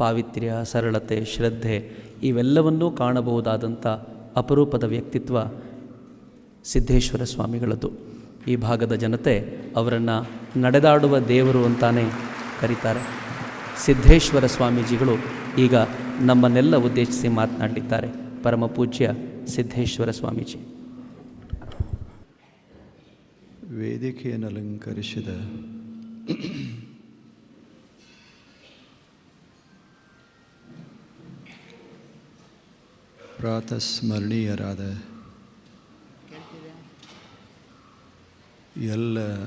ಪಾವಿತ್ರ್ಯ, ಸರಳತೆ, ಶ್ರದ್ಧೆ ಇವೆಲ್ಲವನ್ನೂ ಕಾಣಬಹುದಾದಂಥ ಅಪರೂಪದ ವ್ಯಕ್ತಿತ್ವ ಸಿದ್ದೇಶ್ವರ ಸ್ವಾಮಿಗಳದ್ದು ಈ ಭಾಗದ ಜನತೆ ಅವರನ್ನು ನಡೆದಾಡುವ ದೇವರು ಅಂತಾನೆ ಕರೀತಾರೆ. ಸಿದ್ದೇಶ್ವರ ಸ್ವಾಮೀಜಿಗಳು ಈಗ ನಮ್ಮನ್ನೆಲ್ಲ ಉದ್ದೇಶಿಸಿ ಮಾತನಾಡಿದ್ದಾರೆ ಪರಮ ಪೂಜ್ಯ ಸಿದ್ದೇಶ್ವರ ಸ್ವಾಮೀಜಿ. ವೇದಿಕೆಯನ್ನು ಅಲಂಕರಿಸಿದ ಪ್ರಾತಸ್ಮರಣೀಯರಾದ ಎಲ್ಲ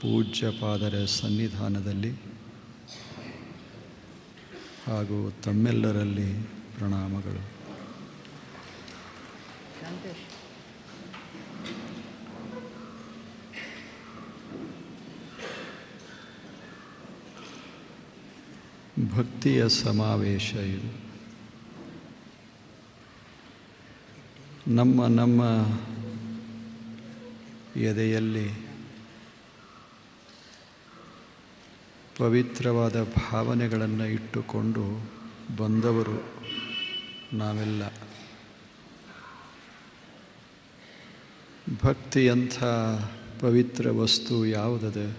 ಪೂಜ್ಯಪಾದರ ಸನ್ನಿಧಾನದಲ್ಲಿ ಹಾಗೂ ತಮ್ಮೆಲ್ಲರಲ್ಲಿ ಪ್ರಣಾಮಗಳು. ಭಕ್ತಿಯ ಸಮಾವೇಶ ಇದು. ನಮ್ಮ ನಮ್ಮ ಎದೆಯಲ್ಲಿ ಪವಿತ್ರವಾದ ಭಾವನೆಗಳನ್ನು ಇಟ್ಟುಕೊಂಡು ಬಂದವರು ನಾವೆಲ್ಲ. ಭಕ್ತಿಯಂಥ ಪವಿತ್ರ ವಸ್ತು ಯಾವುದದೆ?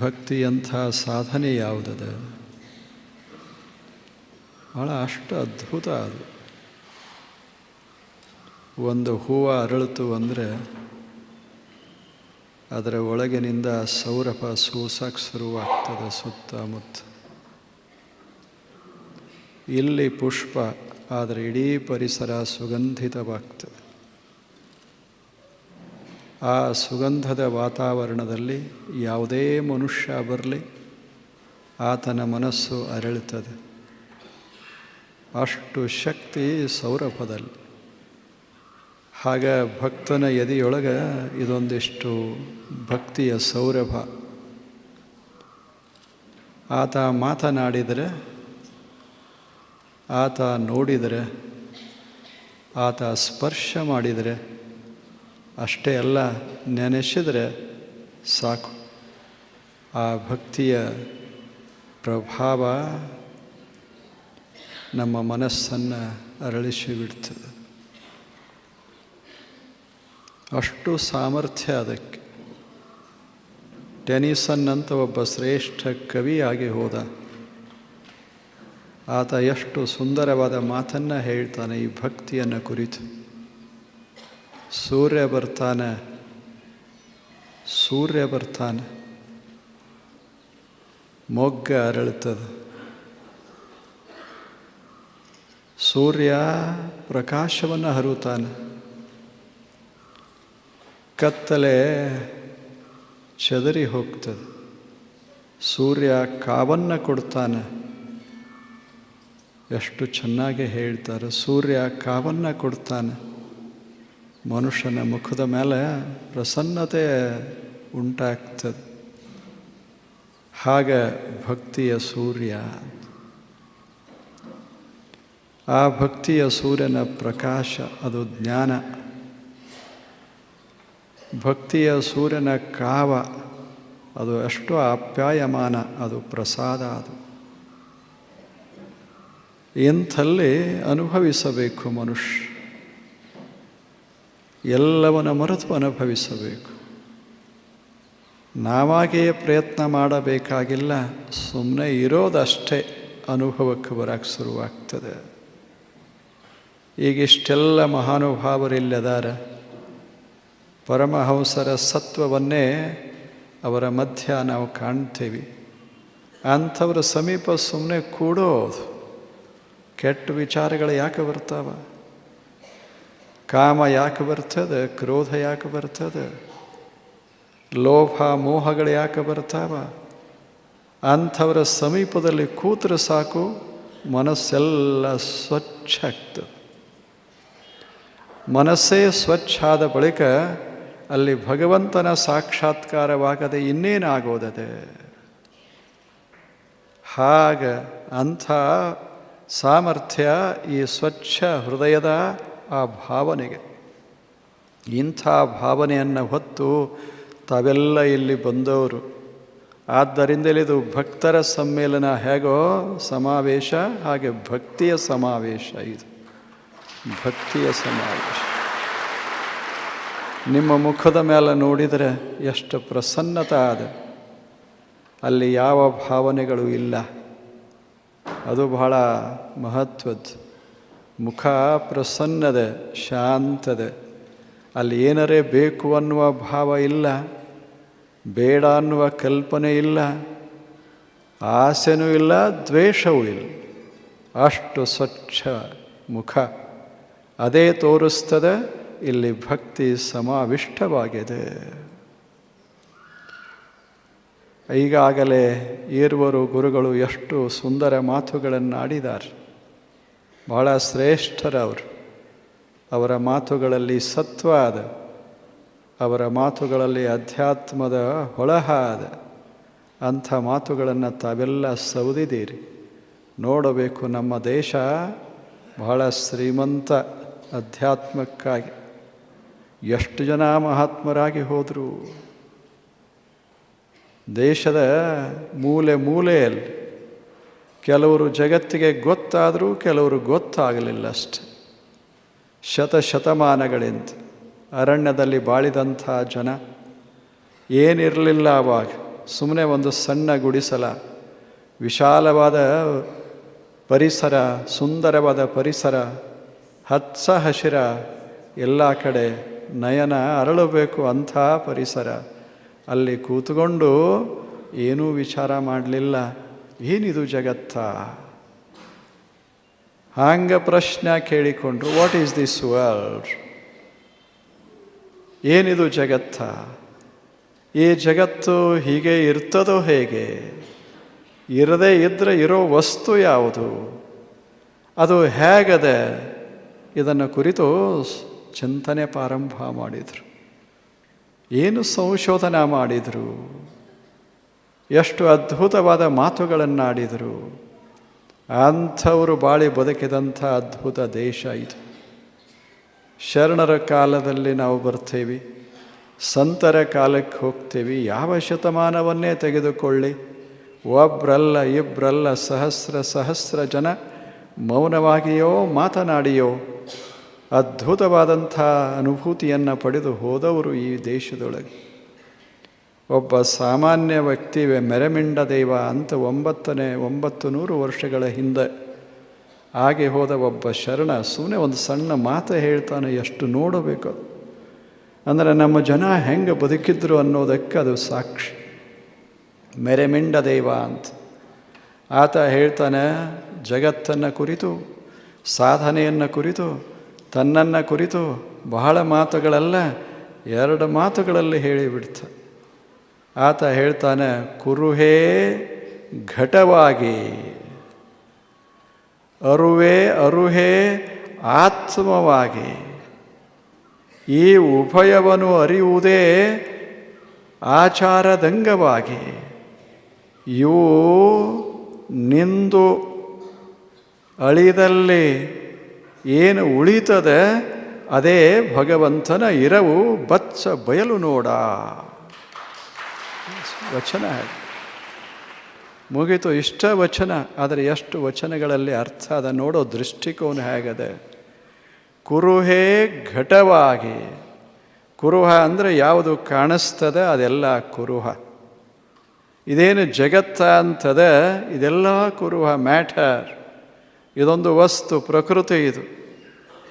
ಭಕ್ತಿಯಂಥ ಸಾಧನೆ ಯಾವುದದ? ಭಾಳ ಅಷ್ಟು ಅದ್ಭುತ ಅದು. ಒಂದು ಹೂವು ಅರಳಿತು ಅಂದರೆ ಅದರ ಒಳಗಿನಿಂದ ಸೌರಭ ಸೂಸಕ್ಕೆ ಶುರುವಾಗ್ತದೆ ಸುತ್ತಮುತ್ತ. ಇಲ್ಲಿ ಪುಷ್ಪ ಆದರೆ ಇಡೀ ಪರಿಸರ ಸುಗಂಧಿತವಾಗ್ತದೆ. ಆ ಸುಗಂಧದ ವಾತಾವರಣದಲ್ಲಿ ಯಾವುದೇ ಮನುಷ್ಯ ಬರಲಿ, ಆತನ ಮನಸ್ಸು ಅರಳುತ್ತದೆ. ಅಷ್ಟು ಶಕ್ತಿ ಸೌರಭದಲ್ಲಿ. ಹಾಗ ಭಕ್ತನ ಎದೆಯೊಳಗೆ ಇದೊಂದಿಷ್ಟು ಭಕ್ತಿಯ ಸೌರಭ. ಆತ ಮಾತನಾಡಿದರೆ, ಆತ ನೋಡಿದರೆ, ಆತ ಸ್ಪರ್ಶ ಮಾಡಿದರೆ, ಅಷ್ಟೇ ಅಲ್ಲ, ನೆನೆಸಿದರೆ ಸಾಕು. ಆ ಭಕ್ತಿಯ ಪ್ರಭಾವ ನಮ್ಮ ಮನಸ್ಸನ್ನು ಅರಳಿಸಿಬಿಡ್ತದೆ ಅಷ್ಟು ಸಾಮರ್ಥ್ಯ ಅದಕ್ಕೆ. ಟೆನಿಸನ್ ಅಂತ ಒಬ್ಬ ಶ್ರೇಷ್ಠ ಕವಿಯಾಗಿ ಹೋದ. ಆತ ಎಷ್ಟು ಸುಂದರವಾದ ಮಾತನ್ನು ಹೇಳ್ತಾನೆ ಈ ಭಕ್ತಿಯನ್ನು ಕುರಿತು. ಸೂರ್ಯ ಬರ್ತಾನೆ. ಸೂರ್ಯ ಬರ್ತಾನೆ. ಮೊಗ್ಗ ಅರಳುತ್ತದೆ. ಸೂರ್ಯ ಪ್ರಕಾಶವನ್ನು ಹರುತಾನೆ. ಕತ್ತಲೆ ಚದರಿ ಹೋಗ್ತದೆ. ಸೂರ್ಯ ಕಾವನ್ನು ಕೊಡ್ತಾನೆ. ಎಷ್ಟು ಚೆನ್ನಾಗಿ ಹೇಳ್ತಾರೆ. ಸೂರ್ಯ ಕಾವನ್ನು ಕೊಡ್ತಾನೆ. ಮನುಷ್ಯನ ಮುಖದ ಮೇಲೆ ಪ್ರಸನ್ನತೆ ಉಂಟಾಗ್ತದೆ. ಹಾಗೆ ಭಕ್ತಿಯ ಸೂರ್ಯ. ಆ ಭಕ್ತಿಯ ಸೂರ್ಯನ ಪ್ರಕಾಶ, ಅದು ಜ್ಞಾನ. ಭಕ್ತಿಯ ಸೂರ್ಯನ ಕಾವ, ಅದು ಅಷ್ಟು ಆಪ್ಯಾಯಮಾನ, ಅದು ಪ್ರಸಾದ ಅದು. ಎಂಥಲ್ಲಿ ಅನುಭವಿಸಬೇಕು ಮನುಷ್ಯ? ಎಲ್ಲವನ ಮರೆತು ಅನುಭವಿಸಬೇಕು. ನಾವಾಗಿಯೇ ಪ್ರಯತ್ನ ಮಾಡಬೇಕಾಗಿಲ್ಲ ಸುಮ್ಮನೆ ಇರೋದಷ್ಟೇ ಅನುಭವಕ್ಕೆ ಬರಕ್ಕೆ ಶುರುವಾಗ್ತದೆ. ಈಗ ಇಷ್ಟೆಲ್ಲ ಮಹಾನುಭಾವರಿಲ್ಲದಾರ. ಪರಮಹಂಸರ ಸತ್ವವನ್ನೇ ಅವರ ಮಧ್ಯ ನಾವು ಕಾಣ್ತೀವಿ. ಅಂಥವ್ರ ಸಮೀಪ ಸುಮ್ಮನೆ ಕೂಡೋದು. ಕೆಟ್ಟ ವಿಚಾರಗಳು ಯಾಕೆ ಬರ್ತಾವ? ಕಾಮ ಯಾಕೆ ಬರ್ತದೆ? ಕ್ರೋಧ ಯಾಕೆ ಬರ್ತದೆ? ಲೋಭ, ಮೋಹಗಳು ಯಾಕೆ ಬರ್ತಾವ? ಅಂಥವರ ಸಮೀಪದಲ್ಲಿ ಕೂತ್ರೆ ಸಾಕು, ಮನಸ್ಸೆಲ್ಲ ಸ್ವಚ್ಛ ಆಗ್ತದೆ. ಮನಸ್ಸೇ ಸ್ವಚ್ಛ ಆದ ಬಳಿಕ ಅಲ್ಲಿ ಭಗವಂತನ ಸಾಕ್ಷಾತ್ಕಾರವಾಗದೆ ಇನ್ನೇನಾಗೋದದೆ? ಹಾಗ ಅಂಥ ಸಾಮರ್ಥ್ಯ ಈ ಸ್ವಚ್ಛ ಹೃದಯದ ಆ ಭಾವನೆಗೆ. ಇಂಥ ಭಾವನೆಯನ್ನು ಹೊತ್ತು ತಾವೆಲ್ಲ ಇಲ್ಲಿ ಬಂದವರು. ಆದ್ದರಿಂದಲೇ ಇದು ಭಕ್ತರ ಸಮ್ಮೇಳನ ಹೇಗೋ ಸಮಾವೇಶ, ಹಾಗೆ ಭಕ್ತಿಯ ಸಮಾವೇಶ ಇದು. ಭಕ್ತಿಯ ಸಮಾವೇಶ ನಿಮ್ಮ ಮುಖದ ಮೇಲೆ ನೋಡಿದರೆ ಎಷ್ಟು ಪ್ರಸನ್ನತ ಆದ ಅಲ್ಲಿ ಯಾವ ಭಾವನೆಗಳು ಇಲ್ಲ. ಅದು ಬಹಳ ಮಹತ್ವದ್ದು ಮುಖ ಪ್ರಸನ್ನದ, ಶಾಂತದ. ಅಲ್ಲಿ ಏನರೇ ಬೇಕು ಅನ್ನುವ ಭಾವ ಇಲ್ಲ. ಬೇಡ ಅನ್ನುವ ಕಲ್ಪನೆ ಇಲ್ಲ. ಆಸೆನೂ ಇಲ್ಲ, ದ್ವೇಷವೂ ಇಲ್ಲ. ಅಷ್ಟು ಸ್ವಚ್ಛ ಮುಖ. ಅದೇ ತೋರಿಸ್ತದೆ, ಇಲ್ಲಿ ಭಕ್ತಿ ಸಮಾವಿಷ್ಟವಾಗಿದೆ. ಈಗಾಗಲೇ ಈರುವರು ಗುರುಗಳು ಎಷ್ಟು ಸುಂದರ ಮಾತುಗಳನ್ನು ಆಡಿದ್ದಾರೆ ಬಹಳ ಶ್ರೇಷ್ಠರವರು ಅವರ ಮಾತುಗಳಲ್ಲಿ ಸತ್ವ ಅದ. ಅವರ ಮಾತುಗಳಲ್ಲಿ ಅಧ್ಯಾತ್ಮದ ಹೊಳಹ ಅದ. ಅಂಥ ಮಾತುಗಳನ್ನು ತಾವೆಲ್ಲ ಸೌದಿದ್ದೀರಿ. ನೋಡಬೇಕು ನಮ್ಮ ದೇಶ ಬಹಳ ಶ್ರೀಮಂತ. ಅಧ್ಯಾತ್ಮಕ್ಕಾಗಿ ಎಷ್ಟು ಜನ ಮಹಾತ್ಮರಾಗಿ ಹೋದರು? ದೇಶದ ಮೂಲೆ ಮೂಲೆಯಲ್ಲಿ ಕೆಲವರು ಜಗತ್ತಿಗೆ ಗೊತ್ತಾದರೂ ಕೆಲವರು ಗೊತ್ತಾಗಲಿಲ್ಲ ಅಷ್ಟೆ. ಶತಶತಮಾನಗಳಿಂದ ಅರಣ್ಯದಲ್ಲಿ ಬಾಳಿದಂಥ ಜನ ಏನಿರಲಿಲ್ಲ ಅವಾಗ ಸುಮ್ಮನೆ ಒಂದು ಸಣ್ಣ ಗುಡಿಸಲ, ವಿಶಾಲವಾದ ಪರಿಸರ, ಸುಂದರವಾದ ಪರಿಸರ ಹಚ್ಚ ಹಸಿರ, ಎಲ್ಲ ಕಡೆ ನಯನ ಅರಳಬೇಕು ಅಂಥ ಪರಿಸರ. ಅಲ್ಲಿ ಕೂತ್ಕೊಂಡು ಏನೂ ವಿಚಾರ ಮಾಡಲಿಲ್ಲ. ಏನಿದು ಜಗತ್ತ? ಹಾಂಗ ಪ್ರಶ್ನೆ ಕೇಳಿಕೊಂಡ್ರು ವಾಟ್ ಈಸ್ ದಿಸ್ ವರ್ಲ್ಡ್ ಏನಿದು ಜಗತ್ತ? ಈ ಜಗತ್ತು ಹೀಗೆ ಇರ್ತದೋ ಹೇಗೆ? ಇರದೇ ಇದ್ದರೆ ಇರೋ ವಸ್ತು ಯಾವುದು? ಅದು ಹೇಗದೆ ಇದನ್ನು ಕುರಿತು ಚಿಂತನೆ ಪ್ರಾರಂಭ ಮಾಡಿದರು. ಏನು ಸಂಶೋಧನೆ ಮಾಡಿದರು? ಎಷ್ಟು ಅದ್ಭುತವಾದ ಮಾತುಗಳನ್ನು ಆಡಿದರು ಅಂಥವರು ಬಾಳಿ ಬದುಕಿದಂಥ ಅದ್ಭುತ ದೇಶ ಇದು. ಶರಣರ ಕಾಲದಲ್ಲಿ ನಾವು ಬರ್ತೇವೆ, ಸಂತರ ಕಾಲಕ್ಕೆ ಹೋಗ್ತೇವೆ, ಯಾವ ಶತಮಾನವನ್ನೇ ತೆಗೆದುಕೊಳ್ಳಿ? ಒಬ್ರಲ್ಲ ಇಬ್ಬರಲ್ಲ ಸಹಸ್ರ ಸಹಸ್ರ ಜನ ಮೌನವಾಗಿಯೋ ಮಾತನಾಡಿಯೋ ಅದ್ಭುತವಾದಂಥ ಅನುಭೂತಿಯನ್ನು ಪಡೆದು ಹೋದವರು ಈ ದೇಶದೊಳಗೆ. ಒಬ್ಬ ಸಾಮಾನ್ಯ ವ್ಯಕ್ತಿ ಮೆರೆಮಿಂಡ ದೈವ ಅಂತ ಒಂಬತ್ತನೇ ಒಂಬತ್ತು ನೂರು ವರ್ಷಗಳ ಹಿಂದೆ ಹಾಗೆ ಹೋದ ಒಬ್ಬ ಶರಣ ಸುಮ್ಮನೆ ಒಂದು ಸಣ್ಣ ಮಾತು ಹೇಳ್ತಾನೆ, ಎಷ್ಟು ನೋಡಬೇಕು ಅಂದರೆ ನಮ್ಮ ಜನ ಹೆಂಗೆ ಬದುಕಿದ್ರು ಅನ್ನೋದಕ್ಕೆ ಅದು ಸಾಕ್ಷಿ. ಮೆರೆಮಿಂಡ ದೈವ ಅಂತ. ಆತ ಹೇಳ್ತಾನೆ, ಜಗತ್ತನ್ನು ಕುರಿತು, ಸಾಧನೆಯನ್ನು ಕುರಿತು ತನ್ನನ್ನು ಕುರಿತು ಬಹಳ ಮಾತುಗಳಲ್ಲ, ಎರಡು ಮಾತುಗಳಲ್ಲಿ ಹೇಳಿಬಿಡ್ತ. ಆತ ಹೇಳ್ತಾನೆ, ಕುರುಹೇ ಘಟವಾಗಿ, ಅರುವೆ ಅರುಹೇ ಆತ್ಮವಾಗಿ, ಈ ಉಭಯವನ್ನು ಅರಿಯುವುದೇ ಆಚಾರದಂಗವಾಗಿ ಇವು ನಿಂದು ಅಳಿದಲ್ಲಿ ಏನು ಉಳಿತದೆ, ಅದೇ ಭಗವಂತನ ಇರವು ಬಚ್ಚ ಬಯಲು ನೋಡ. ವಚನ ಮುಗಿತು ಇಷ್ಟ ವಚನ, ಆದರೆ ಎಷ್ಟು ವಚನಗಳಲ್ಲಿ ಅರ್ಥ ಅದ ನೋಡೋ ದೃಷ್ಟಿಕೋನ ಹೇಗದೆ. ಕುರುಹೇ ಘಟವಾಗಿ. ಕುರುಹ ಅಂದರೆ ಯಾವುದು ಕಾಣಿಸ್ತದೆ, ಅದೆಲ್ಲ ಕುರುಹ. ಇದೇನು ಜಗತ್ತ ಅಂತದೆ, ಇದೆಲ್ಲ ಕುರುಹ, ಮ್ಯಾಟರ್. ಇದೊಂದು ವಸ್ತು ಪ್ರಕೃತಿ ಇದು.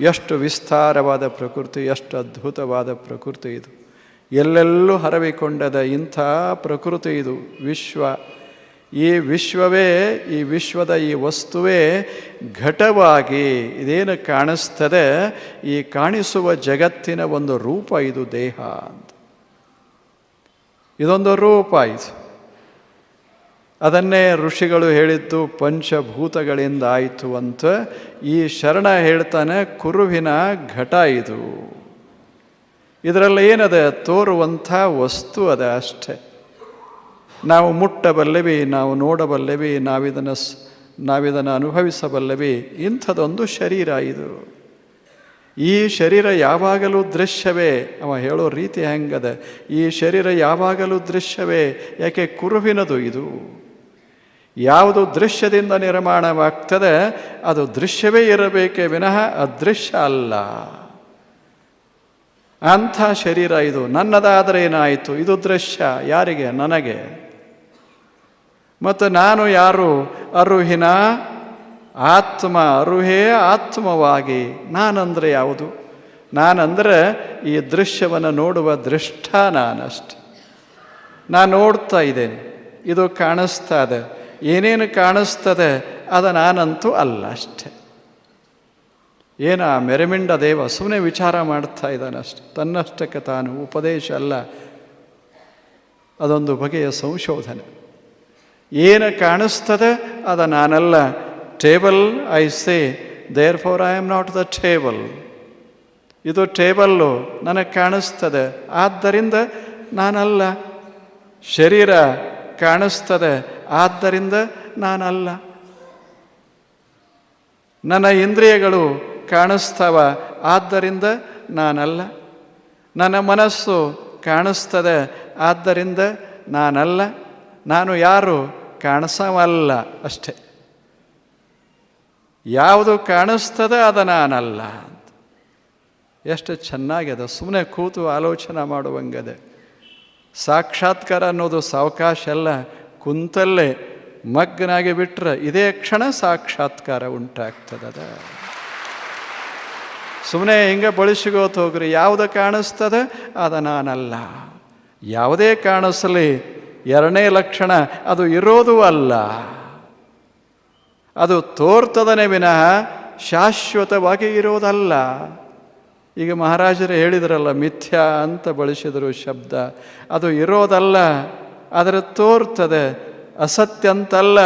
ಎಷ್ಟು ವಿಸ್ತಾರವಾದ ಪ್ರಕೃತಿ, ಎಷ್ಟು ಅದ್ಭುತವಾದ ಪ್ರಕೃತಿ ಇದು. ಎಲ್ಲೆಲ್ಲೂ ಹರವಿಕೊಂಡದ ಇಂಥ ಪ್ರಕೃತಿ ಇದು, ವಿಶ್ವ. ಈ ವಿಶ್ವವೇ, ಈ ವಿಶ್ವದ ಈ ವಸ್ತುವೇ ಘಟವಾಗಿ ಇದೇನು ಕಾಣಿಸ್ತದೆ, ಈ ಕಾಣಿಸುವ ಜಗತ್ತಿನ ಒಂದು ರೂಪ ಇದು ದೇಹ ಅಂತ. ಇದೊಂದು ರೂಪ ಇದು. ಅದನ್ನೇ ಋಷಿಗಳು ಹೇಳಿದ್ದು ಪಂಚಭೂತಗಳಿಂದ ಆಯಿತು ಅಂತ. ಈ ಶರಣ ಹೇಳ್ತಾನೆ, ಕುರುವಿನ ಘಟ ಇದು. ಇದರಲ್ಲಿ ಏನದೆ? ತೋರುವಂಥ ವಸ್ತು ಅದ ಅಷ್ಟೆ. ನಾವು ಮುಟ್ಟಬಲ್ಲೆವಿ, ನಾವು ನೋಡಬಲ್ಲೆವಿ, ನಾವಿದನ್ನು ನಾವಿದನ್ನು ಅನುಭವಿಸಬಲ್ಲೆವಿ, ಇಂಥದೊಂದು ಶರೀರ ಇದು. ಈ ಶರೀರ ಯಾವಾಗಲೂ ದೃಶ್ಯವೇ? ಅವ ಹೇಳೋ ರೀತಿ ಹೆಂಗದೆ? ಈ ಶರೀರ ಯಾವಾಗಲೂ ದೃಶ್ಯವೇ? ಯಾಕೆ ಕುರುವಿನದು ಇದು? ಯಾವುದು ದೃಶ್ಯದಿಂದ ನಿರ್ಮಾಣವಾಗ್ತದೆ, ಅದು ದೃಶ್ಯವೇ ಇರಬೇಕೇ ವಿನಃ ಅದೃಶ್ಯ ಅಲ್ಲ. ಅಂಥ ಶರೀರ ಇದು. ನನ್ನದಾದರೆ ಏನಾಯಿತು? ಇದು ದೃಶ್ಯ. ಯಾರಿಗೆ? ನನಗೆ. ಮತ್ತು ನಾನು ಯಾರು? ಅರುಹಿನ ಆತ್ಮ. ಅರುಹೇ ಆತ್ಮವಾಗಿ. ನಾನಂದರೆ ಯಾವುದು? ನಾನಂದರೆ ಈ ದೃಶ್ಯವನ್ನು ನೋಡುವ ದೃಷ್ಟ ನಾನಷ್ಟೆ. ನಾನು ನೋಡ್ತಾ ಇದ್ದೇನೆ. ಇದು ಕಾಣಿಸ್ತಾ ಇದೆ. ಏನೇನು ಕಾಣಿಸ್ತದೆ ಅದು ನಾನಂತೂ ಅಲ್ಲ ಅಷ್ಟೆ. ಏನು ಆ ಮೆರೆಮಿಂಡ ದೇವ ಸುಮ್ಮನೆ ವಿಚಾರ ಮಾಡ್ತಾ ಇದ್ದಾನಷ್ಟೆ. ತನ್ನಷ್ಟಕ್ಕೆ ತಾನು ಉಪದೇಶ ಅಲ್ಲ. ಅದೊಂದು ಬಗೆಯ ಸಂಶೋಧನೆ. ಏನು ಕಾಣಿಸ್ತದೆ ಅದ ನಾನಲ್ಲ. Table, I say therefore I am not the table ಇದು ಟೇಬಲ್ಲು ನನಗೆ ಕಾಣಿಸ್ತದೆ. ಆದ್ದರಿಂದ ನಾನಲ್ಲ. ಶರೀರ ಕಾಣಿಸ್ತದೆ. ಆದ್ದರಿಂದ ನಾನಲ್ಲ. ನನ್ನ ಇಂದ್ರಿಯಗಳು ಕಾಣಿಸ್ತವ, ಆದ್ದರಿಂದ ನಾನಲ್ಲ. ನನ್ನ ಮನಸ್ಸು ಕಾಣಿಸ್ತದೆ, ಆದ್ದರಿಂದ ನಾನಲ್ಲ. ನಾನು ಯಾರು ಕಾಣಿಸವಲ್ಲ ಅಷ್ಟೆ. ಯಾವುದು ಕಾಣಿಸ್ತದೆ, ಅದು ನಾನಲ್ಲ ಎಷ್ಟು ಚೆನ್ನಾಗಿದೆ ಸುಮ್ಮನೆ ಕೂತು ಆಲೋಚನೆ ಮಾಡುವಂಗದೆ. ಸಾಕ್ಷಾತ್ಕಾರ ಅನ್ನೋದು ಸಾವಕಾಶ ಅಲ್ಲ ಕುಂತಲ್ಲೇ ಮಗ್ನಾಗಿ ಬಿಟ್ರೆ ಇದೇ ಕ್ಷಣ ಸಾಕ್ಷಾತ್ಕಾರ ಉಂಟಾಗ್ತದದ ಸುಮ್ಮನೆ ಹಿಂಗೆ ಬಳಸಿಗೋತ ಹೋಗ್ರಿ, ಯಾವುದು ಕಾಣಿಸ್ತದೆ ಅದು ನಾನಲ್ಲ. ಯಾವುದೇ ಕಾಣಿಸಲಿ ಎರಡನೇ ಲಕ್ಷಣ ಅದು ಇರೋದು ಅಲ್ಲ. ಅದು ತೋರ್ತದನೆ ವಿನಃ ಶಾಶ್ವತವಾಗಿ ಇರೋದಲ್ಲ. ಈಗ ಮಹಾರಾಜರು ಹೇಳಿದ್ರಲ್ಲ, ಮಿಥ್ಯಾ ಅಂತ ಬಳಸಿದರು ಶಬ್ದ. ಅದು ಇರೋದಲ್ಲ. ಆದರೆ ತೋರ್ತದೆ, ಅಸತ್ಯ ಅಂತಲ್ಲ,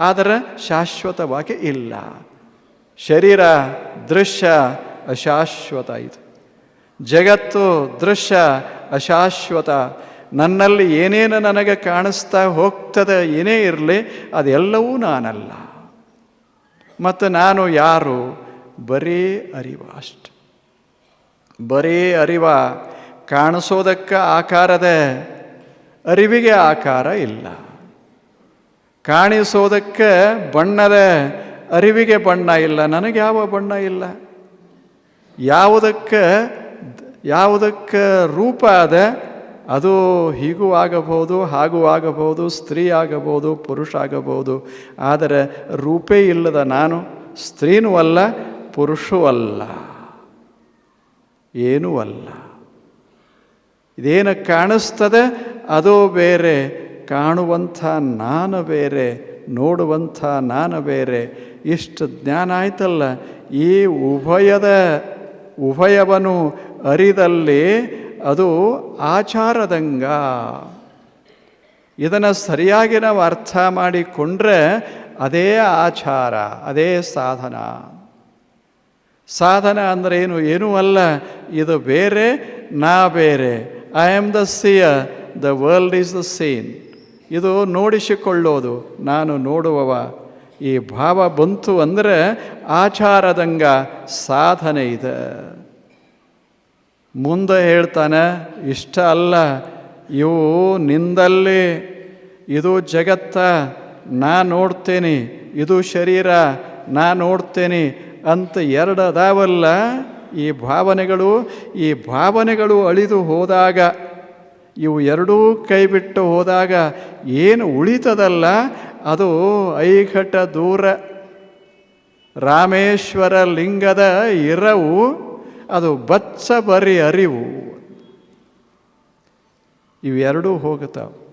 ಆದರೆ ಶಾಶ್ವತವಾಗಿ ಇಲ್ಲ. ಶರೀರ ದೃಶ್ಯ ಅಶಾಶ್ವತ ಇದು. ಜಗತ್ತು ದೃಶ್ಯ ಅಶಾಶ್ವತ. ನನ್ನಲ್ಲಿ ಏನೇನು ನನಗೆ ಕಾಣಿಸ್ತಾ ಹೋಗ್ತದೆ, ಏನೇ ಇರಲಿ, ಅದೆಲ್ಲವೂ ನಾನಲ್ಲ. ಮತ್ತು ನಾನು ಯಾರು? ಬರೀ ಅರಿವ ಅಷ್ಟು. ಬರೀ ಅರಿವ ಕಾಣಿಸೋದಕ್ಕೆ ಆಕಾರದ ಅರಿವಿಗೆ ಆಕಾರ ಇಲ್ಲ. ಕಾಣಿಸೋದಕ್ಕೆ ಬಣ್ಣದ ಅರಿವಿಗೆ ಬಣ್ಣ ಇಲ್ಲ. ನನಗೆ ಯಾವ ಬಣ್ಣ ಇಲ್ಲ? ಯಾವುದಕ್ಕೆ ಯಾವುದಕ್ಕೆ ರೂಪ ಅದ? ಅದು ಹೀಗೂ ಆಗಬಹುದು, ಹಾಗೂ ಆಗಬಹುದು, ಸ್ತ್ರೀ ಆಗಬಹುದು, ಪುರುಷ ಆಗಬಹುದು. ಆದರೆ ರೂಪೇ ಇಲ್ಲದ ನಾನು ಸ್ತ್ರೀನೂ ಅಲ್ಲ ಪುರುಷವಲ್ಲ ಏನೂ ಅಲ್ಲ. ಇದೇನು ಕಾಣಿಸ್ತದೆ, ಅದು ಬೇರೆ. ಕಾಣುವಂಥ ನಾನು ಬೇರೆ, ನೋಡುವಂಥ ನಾನು ಬೇರೆ. ಇಷ್ಟು ಜ್ಞಾನ ಆಯ್ತಲ್ಲ, ಈ ಉಭಯದ ಉಭಯವನ್ನು ಅರಿದಲ್ಲಿ ಅದು ಆಚಾರದಂಗ. ಇದನ್ನು ಸರಿಯಾಗಿ ನಾವು ಅರ್ಥ ಮಾಡಿಕೊಂಡ್ರೆ ಅದೇ ಆಚಾರ, ಅದೇ ಸಾಧನ. ಸಾಧನ ಅಂದರೆ ಏನು? ಏನೂ ಅಲ್ಲ. ಇದು ಬೇರೆ, ನಾ ಬೇರೆ. I am the seer the world is the scene ಇದು ನೋಡಿಸಿಕೊಳ್ಳೋದು, ನಾನು ನೋಡುವವ. ಈ ಭಾವ ಬಂತು ಅಂದರೆ ಆಚಾರದಂಗ ಸಾಧನೆ ಇದೆ. ಮುಂದೆ ಹೇಳ್ತಾನೆ, ಇಷ್ಟ ಅಲ್ಲ, ಇವು ನಿಂದಲ್ಲಿ, ಇದು ಜಗತ್ತ, ನಾ ನೋಡ್ತೇನೆ, ಇದು ಶರೀರ, ನಾ ನೋಡ್ತೇನೆ ಅಂತ ಎರಡು ಅದಾವಲ್ಲ ಈ ಭಾವನೆಗಳು ಈ ಭಾವನೆಗಳು ಅಳಿದು ಹೋದಾಗ, ಇವು ಎರಡೂ ಕೈಬಿಟ್ಟು ಹೋದಾಗ ಏನು ಉಳಿತದಲ್ಲ? ಅದು ಐಘಟ ದೂರ. ರಾಮೇಶ್ವರ ಲಿಂಗದ ಇರವು, ಅದು ಬಚ್ಚ ಬರಿ ಅರಿವು. ಇವೆರಡೂ ಹೋಗುತ್ತಾವೆ.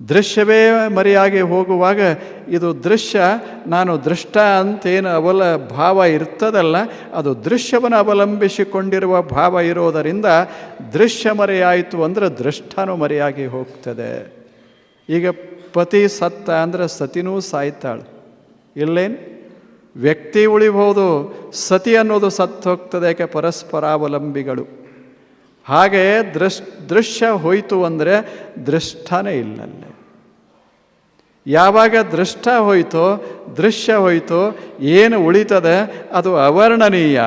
ದೃಶ್ಯವೇ ಮರೆಯಾಗಿ ಹೋಗುವಾಗ ಇದು ದೃಶ್ಯ, ನಾನು ದೃಷ್ಟ ಅಂತೇನು ಅವಲ ಭಾವ ಇರ್ತದಲ್ಲ, ಅದು ದೃಶ್ಯವನ್ನು ಅವಲಂಬಿಸಿಕೊಂಡಿರುವ ಭಾವ ಇರೋದರಿಂದ ದೃಶ್ಯ ಮರೆಯಾಯಿತು ಅಂದರೆ ದೃಷ್ಟನೂ ಮರೆಯಾಗಿ ಹೋಗ್ತದೆ. ಈಗ ಪತಿ ಸತ್ತ ಅಂದರೆ ಸತಿನೂ ಸಾಯ್ತಾಳೆ. ಇಲ್ಲೇನು? ವ್ಯಕ್ತಿ ಉಳಿಬಹುದು ಸತಿ ಅನ್ನೋದು ಸತ್ತು ಹೋಗ್ತದೆ, ಯಾಕೆ ಪರಸ್ಪರಾವಲಂಬಿಗಳು ಹಾಗೆ ದೃಶ್, ದೃಶ್ಯ ಹೋಯಿತು ಅಂದರೆ ದೃಷ್ಟನೇ ಇಲ್ಲಲ್ಲೇ. ಯಾವಾಗ ದೃಷ್ಟ ಹೋಯಿತೋ, ದೃಶ್ಯ ಹೋಯಿತೋ, ಏನು ಉಳಿತದೆ ಅದು ಅವರ್ಣನೀಯ.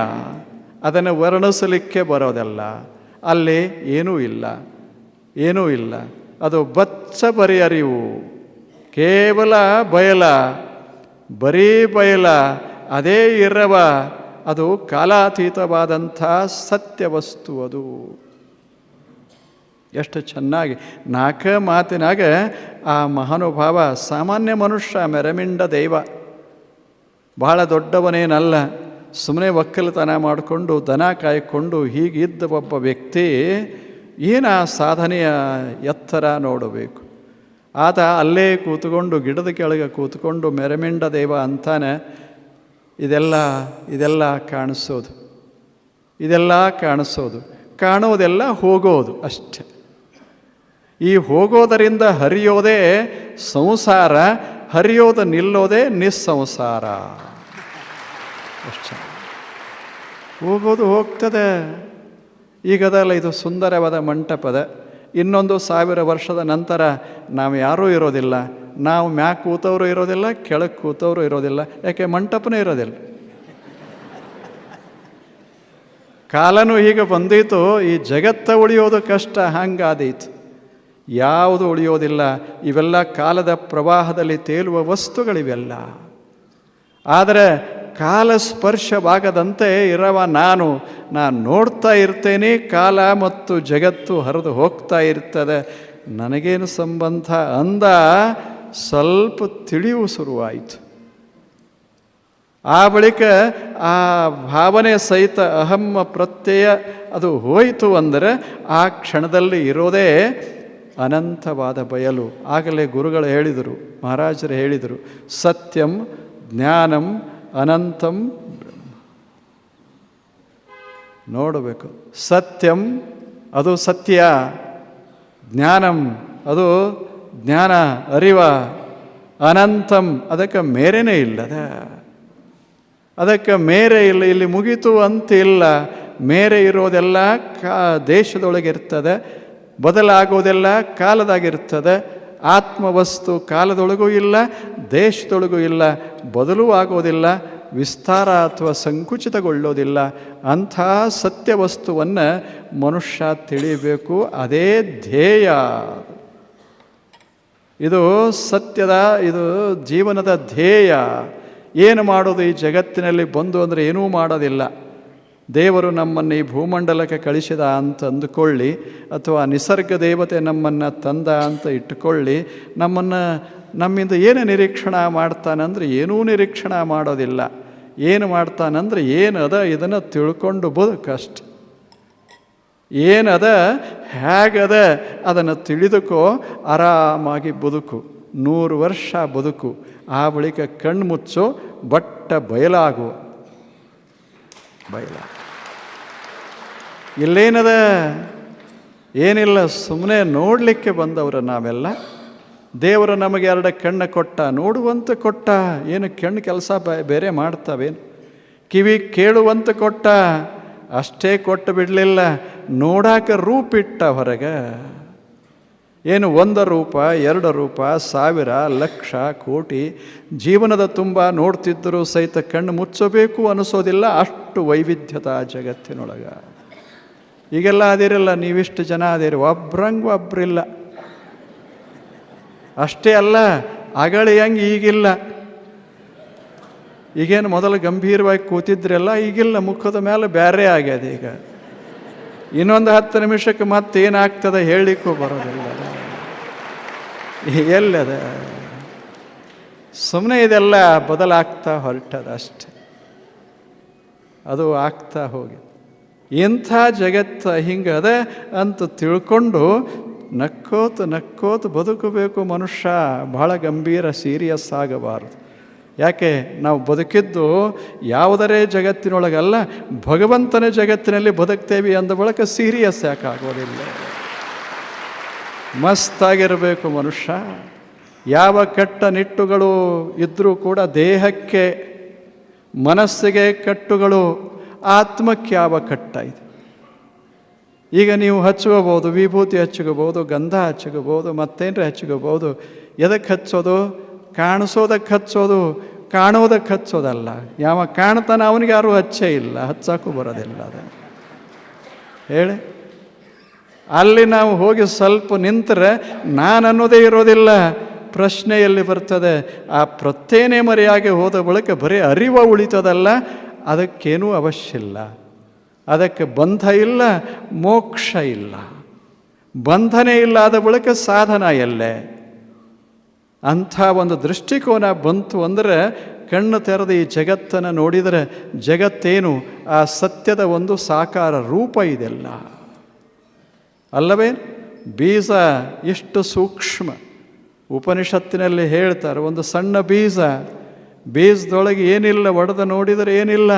ಅದನ್ನು ವರ್ಣಿಸಲಿಕ್ಕೆ ಬರೋದಲ್ಲ. ಅಲ್ಲಿ ಏನೂ ಇಲ್ಲ. ಏನೂ ಇಲ್ಲ. ಅದು ಬಚ್ಚ ಬರಿ ಅರಿವು ಕೇವಲ ಬಯಲ. ಬರೀ ಬಯಲ. ಅದೇ ಇರವ. ಅದು ಕಾಲಾತೀತವಾದಂಥ ಸತ್ಯ ವಸ್ತು ಅದು. ಎಷ್ಟು ಚೆನ್ನಾಗಿ ನಾಲ್ಕ ಮಾತಿನಾಗ ಆ ಮಹಾನುಭಾವ, ಸಾಮಾನ್ಯ ಮನುಷ್ಯ, ಮೆರಮಿಂಡ ದೈವ. ಬಹಳ ದೊಡ್ಡವನೇನಲ್ಲ ಸುಮ್ಮನೆ ಒಕ್ಕಲತನ ಮಾಡಿಕೊಂಡು, ದನ ಕಾಯ್ಕೊಂಡು, ಹೀಗಿದ್ದ ಒಬ್ಬ ವ್ಯಕ್ತಿ ಏನು ಆ ಸಾಧನೆಯ ಎತ್ತರ ನೋಡಬೇಕು. ಆತ ಅಲ್ಲೇ ಕೂತ್ಕೊಂಡು, ಗಿಡದ ಕೆಳಗೆ ಕೂತ್ಕೊಂಡು, ಮೆರಮಿಂಡ ದೇವ ಅಂತಾನೆ ಇದೆಲ್ಲ ಇದೆಲ್ಲ ಕಾಣಿಸೋದು. ಇದೆಲ್ಲ ಕಾಣಿಸೋದು. ಕಾಣೋದೆಲ್ಲ ಹೋಗೋದು ಅಷ್ಟೆ. ಈ ಹೋಗೋದರಿಂದ ಹರಿಯೋದೇ ಸಂಸಾರ, ಹರಿಯೋದು ನಿಲ್ಲೋದೇ ನಿಸ್ಸಂಸಾರ. ಅಷ್ಟೇ. ಹೋಗೋದು ಹೋಗ್ತದೆ. ಈಗದಲ್ಲ ಇದು ಸುಂದರವಾದ ಮಂಟಪದ ಇನ್ನೊಂದು ಸಾವಿರ ವರ್ಷದ ನಂತರ ನಾವು ಯಾರೂ ಇರೋದಿಲ್ಲ. ನಾವು ಮ್ಯಾ ಕೂತವರು ಇರೋದಿಲ್ಲ, ಕೆಳಗೆ ಕೂತವರು ಇರೋದಿಲ್ಲ. ಯಾಕೆ ಮಂಟಪನೇ ಇರೋದಿಲ್ಲ. ಕಾಲನೂ ಹೀಗೆ ಬಂದೀತು, ಈ ಜಗತ್ತ ಉಳಿಯೋದು ಕಷ್ಟ, ಹಂಗಾದೀತು. ಯಾವುದು ಉಳಿಯೋದಿಲ್ಲ, ಇವೆಲ್ಲ ಕಾಲದ ಪ್ರವಾಹದಲ್ಲಿ ತೇಲುವ ವಸ್ತುಗಳಿವೆಲ್ಲ. ಆದರೆ ಕಾಲ ಸ್ಪರ್ಶವಾಗದಂತೆ ಇರವ ನಾನು ನಾನು ನೋಡ್ತಾ ಇರ್ತೇನೆ, ಕಾಲ ಮತ್ತು ಜಗತ್ತು ಹರಿದು ಹೋಗ್ತಾ ಇರ್ತದೆ. ನನಗೇನು ಸಂಬಂಧ ಅಂದ ಸ್ವಲ್ಪ ತಿಳಿವು ಶುರುವಾಯಿತು. ಆ ಬಳಿಕ ಆ ಭಾವನೆ ಸಹಿತ ಅಹಮ್ಮ ಪ್ರತ್ಯಯ ಅದು ಹೋಯಿತು ಅಂದರೆ ಆ ಕ್ಷಣದಲ್ಲಿ ಇರೋದೇ ಅನಂತವಾದ ಬಯಲು. ಆಗಲೇ ಗುರುಗಳು ಹೇಳಿದರು, ಮಹಾರಾಜರು ಹೇಳಿದರು, ಸತ್ಯಂ ಜ್ಞಾನಂ ಅನಂತಂ ನೋಡಬೇಕು. ಸತ್ಯಂ, ಅದು ಸತ್ಯ. ಜ್ಞಾನಂ, ಅದು ಜ್ಞಾನ, ಅರಿವ. ಅನಂತಂ, ಅದಕ್ಕೆ ಮೇರೆನೇ ಇಲ್ಲದ. ಅದಕ್ಕೆ ಮೇರೆ ಇಲ್ಲ, ಇಲ್ಲಿ ಮುಗೀತು ಅಂತ ಇಲ್ಲ ಮೇರೆ ಇರೋದೆಲ್ಲ ಕಾ ದೇಶದೊಳಗೆ ಇರ್ತದೆ. ಬದಲಾಗೋದೆಲ್ಲ ಕಾಲದಾಗಿರ್ತದೆ ಆತ್ಮವಸ್ತು ಕಾಲದೊಳಗೂ ಇಲ್ಲ, ದೇಶದೊಳಗೂ ಇಲ್ಲ, ಬದಲು ಆಗೋದಿಲ್ಲ ವಿಸ್ತಾರ ಅಥವಾ ಸಂಕುಚಿತಗೊಳ್ಳೋದಿಲ್ಲ ಅಂಥ ಸತ್ಯ ವಸ್ತುವನ್ನು ಮನುಷ್ಯ ತಿಳಿಬೇಕು ಅದೇ ಧ್ಯೇಯ. ಇದು ಸತ್ಯದ, ಇದು ಜೀವನದ ಧ್ಯೇಯ. ಏನು ಮಾಡೋದು ಈ ಜಗತ್ತಿನಲ್ಲಿ ಬಂದು ಅಂದರೆ ಏನೂ ಮಾಡೋದಿಲ್ಲ. ದೇವರು ನಮ್ಮನ್ನು ಈ ಭೂಮಂಡಲಕ್ಕೆ ಕಳಿಸಿದ ಅಂತ ಅಂದುಕೊಳ್ಳಿ, ಅಥವಾ ನಿಸರ್ಗ ದೇವತೆ ನಮ್ಮನ್ನು ತಂದ ಅಂತ ಇಟ್ಟುಕೊಳ್ಳಿ, ನಮ್ಮನ್ನು, ನಮ್ಮಿಂದ ಏನು ನಿರೀಕ್ಷಣೆ ಮಾಡ್ತಾನಂದ್ರೆ ಏನೂ ನಿರೀಕ್ಷಣೆ ಮಾಡೋದಿಲ್ಲ. ಏನು ಮಾಡ್ತಾನಂದ್ರೆ ಏನದ ಇದನ್ನು ತಿಳ್ಕೊಂಡು ಬದುಕಷ್ಟ ಏನದ, ಹೇಗದ ಅದನ್ನು ತಿಳಿದುಕೋ, ಆರಾಮಾಗಿ ಬದುಕು. ನೂರು ವರ್ಷ ಬದುಕು. ಆ ಬಳಿಕ ಕಣ್ಣು ಮುಚ್ಚು ಬಟ್ಟ ಬಯಲಾಗು ಬಯಲ ಇಲ್ಲೇನದ? ಏನಿಲ್ಲ ಸುಮ್ಮನೆ ನೋಡಲಿಕ್ಕೆ ಬಂದವರು ನಾವೆಲ್ಲ. ದೇವರು ನಮಗೆ ಎರಡು ಕಣ್ಣು ಕೊಟ್ಟ, ನೋಡುವಂತ ಕೊಟ್ಟ, ಏನು ಕಣ್ಣು ಕೆಲಸ ಬೇರೆ ಮಾಡ್ತಾವೇನು? ಕಿವಿ ಕೇಳುವಂತ ಕೊಟ್ಟ, ಅಷ್ಟೇ ಕೊಟ್ಟು ಬಿಡಲಿಲ್ಲ, ನೋಡಾಕ ರೂಪಿಟ್ಟ ಹೊರಗೆ. ಏನು ಒಂದು ರೂಪ, ಎರಡು ರೂಪ, ಸಾವಿರ, ಲಕ್ಷ, ಕೋಟಿ, ಜೀವನದ ತುಂಬ ನೋಡ್ತಿದ್ದರೂ ಸಹಿತ ಕಣ್ಣು ಮುಚ್ಚಬೇಕು ಅನಿಸೋದಿಲ್ಲ. ಅಷ್ಟು ವೈವಿಧ್ಯತ ಜಗತ್ತಿನೊಳಗ. ಈಗೆಲ್ಲ ಅದಿರಲ್ಲ, ನೀವಿಷ್ಟು ಜನ ಅದಿರಿ. ಒಬ್ರಂಗೆ ಒಬ್ರಿಲ್ಲ. ಅಷ್ಟೇ ಅಲ್ಲ, ಅಗಳಿ ಹಂಗೆ ಈಗಿಲ್ಲ. ಈಗೇನು ಮೊದಲು ಗಂಭೀರವಾಗಿ ಕೂತಿದ್ರಲ್ಲ, ಈಗಿಲ್ಲ ಮುಖದ ಮೇಲೆ ಬೇರೆ ಆಗ್ಯದ ಈಗ. ಇನ್ನೊಂದು ಹತ್ತು ನಿಮಿಷಕ್ಕೆ ಮತ್ತೇನಾಗ್ತದೆ ಹೇಳಲಿಕ್ಕೂ ಬರೋದಿಲ್ಲ. ಎಲ್ಲದ ಸುಮ್ಮನೆ ಇದೆಲ್ಲ ಬದಲಾಗ್ತಾ ಹೊರಟದ ಅಷ್ಟೆ ಅದು ಆಗ್ತಾ ಹೋಗಿ ಎಂಥ ಜಗತ್ತು ಹಿಂಗದ ಅಂತ ತಿಳ್ಕೊಂಡು ನಕ್ಕೋತು ನಕ್ಕೋತು ಬದುಕಬೇಕು ಮನುಷ್ಯ ಬಹಳ ಗಂಭೀರ ಸೀರಿಯಸ್ ಆಗಬಾರ್ದು. ಯಾಕೆ ನಾವು ಬದುಕಿದ್ದು ಯಾವುದರೇ ಜಗತ್ತಿನೊಳಗಲ್ಲ ಭಗವಂತನ ಜಗತ್ತಿನಲ್ಲಿ ಬದುಕ್ತೇವೆ ಅಂದ ಬಳಿಕ ಸೀರಿಯಸ್ ಯಾಕೆ ಆಗೋದಿಲ್ಲ? ಮಸ್ತಾಗಿರಬೇಕು ಮನುಷ್ಯ. ಯಾವ ಕಟ್ಟ ನಿಟ್ಟುಗಳು ಇದ್ದರೂ ಕೂಡ ದೇಹಕ್ಕೆ, ಮನಸ್ಸಿಗೆ ಕಟ್ಟುಗಳು, ಆತ್ಮಕ್ಕೆ ಯಾವ ಕಟ್ಟ ಇದೆ? ಈಗ ನೀವು ಹಚ್ಕೋಬೋದು ವಿಭೂತಿ ಹಚ್ಕೋಬೋದು ಗಂಧ ಹಚ್ಕೋಬೋದು ಮತ್ತೇನರ ಹಚ್ಕೋಬೋದು ಎದಕ್ಕೆ ಹಚ್ಚೋದು? ಕಾಣಿಸೋದಕ್ಕೆ ಹಚ್ಚೋದು? ಕಾಣೋದಕ್ಕೆ ಹಚ್ಚೋದಲ್ಲ. ಯಾವ ಕಾಣ್ತಾನೆ ಅವನಿಗೆ ಯಾರೂ ಹಚ್ಚೇ ಇಲ್ಲ. ಹಚ್ಚಕ್ಕೂ ಬರೋದಿಲ್ಲ ಅದು. ಹೇಳಿ. ಅಲ್ಲಿ ನಾವು ಹೋಗಿ ಸ್ವಲ್ಪ ನಿಂತರೆ ನಾನು ಅನ್ನೋದೇ ಇರೋದಿಲ್ಲ. ಪ್ರಶ್ನೆಯಲ್ಲಿ ಬರ್ತದೆ. ಆ ಪ್ರತ್ಯೇನೆ ಮರೆಯಾಗಿ ಹೋದ ಬಳಿಕ ಬರೀ ಅರಿವ ಉಳಿತದಲ್ಲ, ಅದಕ್ಕೇನೂ ಅವಶ್ಯ ಇಲ್ಲ. ಅದಕ್ಕೆ ಬಂಧ ಇಲ್ಲ, ಮೋಕ್ಷ ಇಲ್ಲ. ಬಂಧನೇ ಇಲ್ಲ ಆದ ಬಳಿಕ ಸಾಧನ ಎಲ್ಲೇ? ಅಂಥ ಒಂದು ದೃಷ್ಟಿಕೋನ ಬಂತು ಅಂದರೆ ಕಣ್ಣು ತೆರೆದು ಈ ಜಗತ್ತನ್ನು ನೋಡಿದರೆ ಜಗತ್ತೇನು? ಆ ಸತ್ಯದ ಒಂದು ಸಾಕಾರ ರೂಪ ಇದೆಲ್ಲ. ಅಲ್ಲವೇ? ಬೀಜ ಎಷ್ಟು ಸೂಕ್ಷ್ಮ. ಉಪನಿಷತ್ತಿನಲ್ಲಿ ಹೇಳ್ತಾರೆ, ಒಂದು ಸಣ್ಣ ಬೀಜ, ಬೀಜದೊಳಗೆ ಏನಿಲ್ಲ, ಒಡೆದು ನೋಡಿದರೆ ಏನಿಲ್ಲ,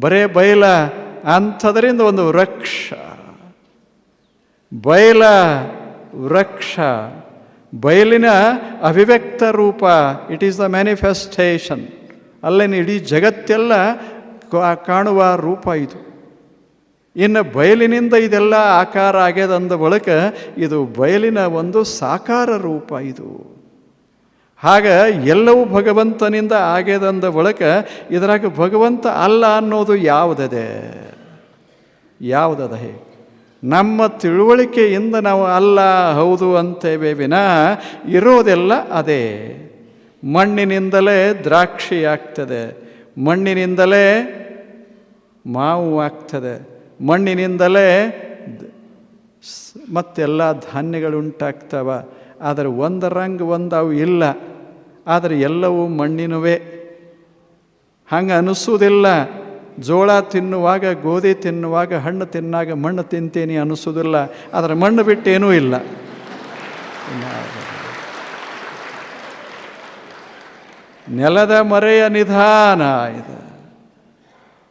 ಬರೇ ಬಯಲ ಅಂಥದರಿಂದ ಒಂದು ವೃಕ್ಷ. ಬಯಲ ವೃಕ್ಷ ಬಯಲಿನ ಅಭಿವ್ಯಕ್ತ ರೂಪ ಇಟ್ ಈಸ್ ದ ಮ್ಯಾನಿಫೆಸ್ಟೇಷನ್ ಅಲ್ಲೇನು ಇಡೀ ಜಗತ್ತೆಲ್ಲ ಕಾಣುವ ರೂಪ ಇದು. ಇನ್ನು ಬಯಲಿನಿಂದ ಇದೆಲ್ಲ ಆಕಾರ ಆಗ್ಯದಂದ ಬಳಿಕ ಇದು ಬಯಲಿನ ಒಂದು ಸಾಕಾರ ರೂಪ ಇದು. ಹಾಗ ಎಲ್ಲವೂ ಭಗವಂತನಿಂದ ಆಗ್ಯದಂದ ಬಳಿಕ ಇದರಾಗ ಭಗವಂತ ಅಲ್ಲ ಅನ್ನೋದು ಯಾವುದದೆ? ಯಾವುದದ ಹೇಗೆ ನಮ್ಮ ತಿಳುವಳಿಕೆಯಿಂದ ನಾವು ಅಲ್ಲ, ಹೌದು ಅಂತೇವೆ ವಿನಃ ಇರೋದೆಲ್ಲ ಅದೇ. ಮಣ್ಣಿನಿಂದಲೇ ದ್ರಾಕ್ಷಿ ಆಗ್ತದೆ. ಮಣ್ಣಿನಿಂದಲೇ ಮಾವು ಆಗ್ತದೆ. ಮಣ್ಣಿನಿಂದಲೇ ಮತ್ತೆಲ್ಲ ಧಾನ್ಯಗಳು ಉಂಟಾಗ್ತವ ಆದರೆ ಒಂದರಂಗ್ ಒಂದು ಅವು ಇಲ್ಲ. ಆದರೆ ಎಲ್ಲವೂ ಮಣ್ಣಿನವೇ. ಹಂಗೆ ಅನಿಸೋದಿಲ್ಲ ಜೋಳ ತಿನ್ನುವಾಗ, ಗೋಧಿ ತಿನ್ನುವಾಗ, ಹಣ್ಣು ತಿನ್ನಾಗ ಮಣ್ಣು ತಿಂತೀನಿ ಅನಿಸೋದಿಲ್ಲ ಆದರೆ ಮಣ್ಣು ಬಿಟ್ಟೇನೂ ಇಲ್ಲ. ನೆಲದ ಮರೆಯ ನಿಧಾನ ಇದು.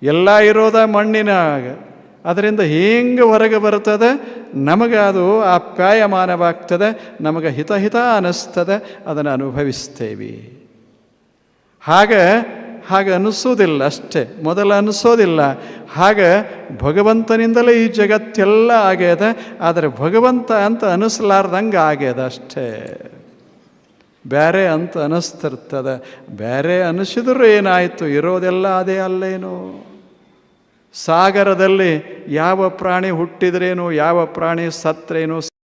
ಎಲ್ಲ ಇರೋದ ಮಣ್ಣಿನಾಗ. ಅದರಿಂದ ಹೆಂಗೆ ಹೊರಗೆ ಬರ್ತದೆ ನಮಗೆ ಅದು ಆಪ್ಯಾಯಮಾನವಾಗ್ತದೆ ನಮಗೆ ಹಿತಹಿತ ಅನ್ನಿಸ್ತದೆ ಅದನ್ನು ಅನುಭವಿಸ್ತೇವೆ. ಹಾಗೆ ಹಾಗೆ ಅನ್ನಿಸೋದಿಲ್ಲ ಅಷ್ಟೇ, ಮೊದಲು ಅನ್ನಿಸೋದಿಲ್ಲ ಹಾಗೆ ಭಗವಂತನಿಂದಲೇ ಈ ಜಗತ್ತೆಲ್ಲ ಆಗ್ಯದ ಆದರೆ ಭಗವಂತ ಅಂತ ಅನಿಸ್ಲಾರ್ದಂಗೆ ಆಗ್ಯದ ಅಷ್ಟೇ. ಬೇರೆ ಅಂತ ಅನ್ನಿಸ್ತಿರ್ತದೆ ಬೇರೆ ಅನಿಸಿದ್ರು ಏನಾಯಿತು? ಇರೋದೆಲ್ಲ ಅದೇ ಅಲ್ಲೇನು? ಸಾಗರದಲ್ಲಿ ಯಾವ ಪ್ರಾಣಿ ಹುಟ್ಟಿದ್ರೇನು ಯಾವ ಪ್ರಾಣಿ ಸತ್ರೇನು